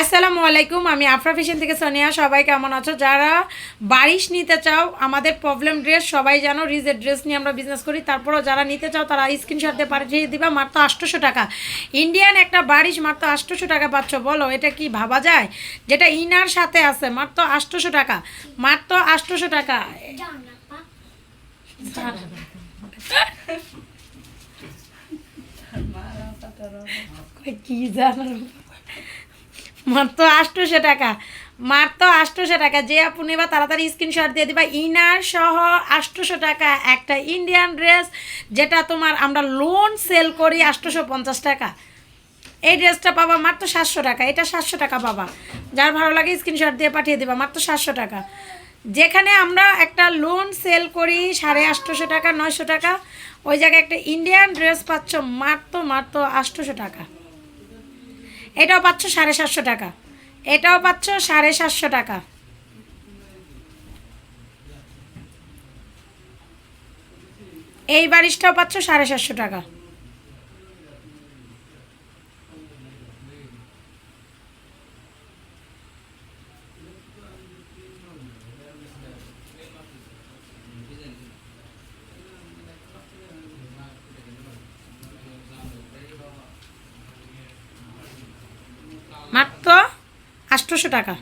আসসালামু আলাইকুম আমি আফরা ফিশন থেকে সোনিয়া। সবাই কেমন আছো? যারা বারিশ নিতে চাও আমাদের প্রবলেম ড্রেস সবাই জানো রিজের ড্রেস নিয়ে আমরা বিজনেস করি। তারপরও যারা নিতে চাও তারা স্ক্রিনশট দিয়ে পাঠিয়ে দিবা মাত্র আটশোশো টাকা। ইন্ডিয়ান একটা বারিশ মাত্র আটশোশো টাকা পাচ্ছ বলো এটা কি ভাবা যায়? যেটা ইনার সাথে আছে মাত্র আটশোশো টাকা। মাত্র আটশোশো টাকা। কি জানো মাত্র আটশোশো টাকা। মাত্র আটশোশো টাকা। যে আপু নেবা, তাড়াতাড়ি স্ক্রিনশট দিয়ে দিবা। ইনার সহ আটশোশো টাকা একটা ইন্ডিয়ান ড্রেস যেটা তোমার আমরা লোন সেল করি আটশোশো পঞ্চাশ টাকা। এই ড্রেসটা পাবা মাত্র সাতশো টাকা। এটা সাতশো টাকা পাবা। যার ভালো লাগে স্ক্রিনশট দিয়ে পাঠিয়ে দেবা। মাত্র সাতশো টাকা। যেখানে আমরা একটা লোন সেল করি সাড়ে আটশোশো টাকা, নয়শো টাকা, ওই জায়গায় একটা ইন্ডিয়ান ড্রেস পাচ্ছ মাত্র মাত্র আটশোশো টাকা। এটাও পাচ্ছ সাড়ে সাতশো টাকা। এটাও পাচ্ছ সাড়ে সাতশো টাকা। এই বারিশটাও পাচ্ছ সাড়ে সাতশো টাকা। মাত্র আষ্টশো টাকা।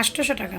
আষ্টশো টাকা।